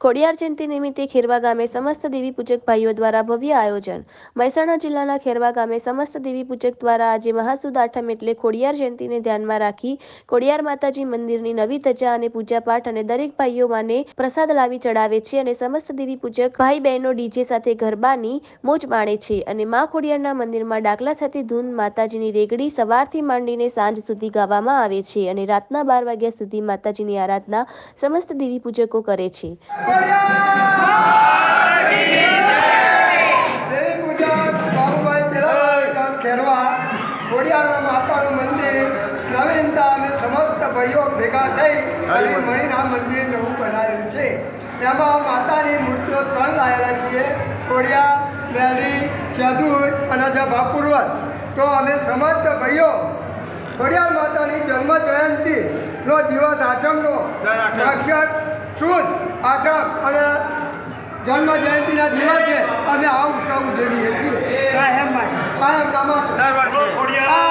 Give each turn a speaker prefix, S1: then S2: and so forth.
S1: ખોડિયાર જયંતિ નિમિત્તે ખેરવા ગામે સમસ્ત દેવી પૂજક ભાઈઓ દ્વારા ભવ્ય આયોજન. મહેસાણા જિલ્લાના ખેરવા ગામે સમસ્ત દેવી પૂજક દ્વારા આજે મહાસુદ આઠમ એટલે ખોડિયાર જયંતિને ધ્યાનમાં રાખી ખોડિયાર માતાજી મંદિરની નવી ધજા અને પૂજાપાઠ અને દરેક ભાઈઓ માને પ્રસાદ લાવી ચડાવે છે અને સમસ્ત દેવી પૂજક ભાઈ બહેનો ડીજે સાથે ગરબાની મોજ માણે છે અને મા ખોડિયારના મંદિરમાં ડાકલા સાથે ધૂન માતાજીની રેગડી સવારથી માંડીને સાંજ સુધી ગાવામાં આવે છે અને રાતના બાર વાગ્યા સુધી માતાજીની આરાધના સમસ્ત દેવી પૂજકો કરે છે.
S2: ખોડિયારમાં માતાનું મંદિર નવીનતા અને સમસ્ત ભાઈઓ ભેગા થઈ અને મળીને મંદિર નવું બનાવેલું છે એમાં માતાની મૂર્તિઓ ત્રણ લાવેલા છીએ ખોડિયાર મેલી સદુર અને સભા પૂર્વજ તો અમે સમસ્ત ભાઈઓ ખોડિયાર માતાની જન્મ દિવસ આઠમનો સાક્ષાત શુદ્ધ આઠક અને જન્મ જયંતિના દિવસે અમે આવું સૌ ઉજવીએ છીએ. કાયમ કાયમ દર વર્ષે.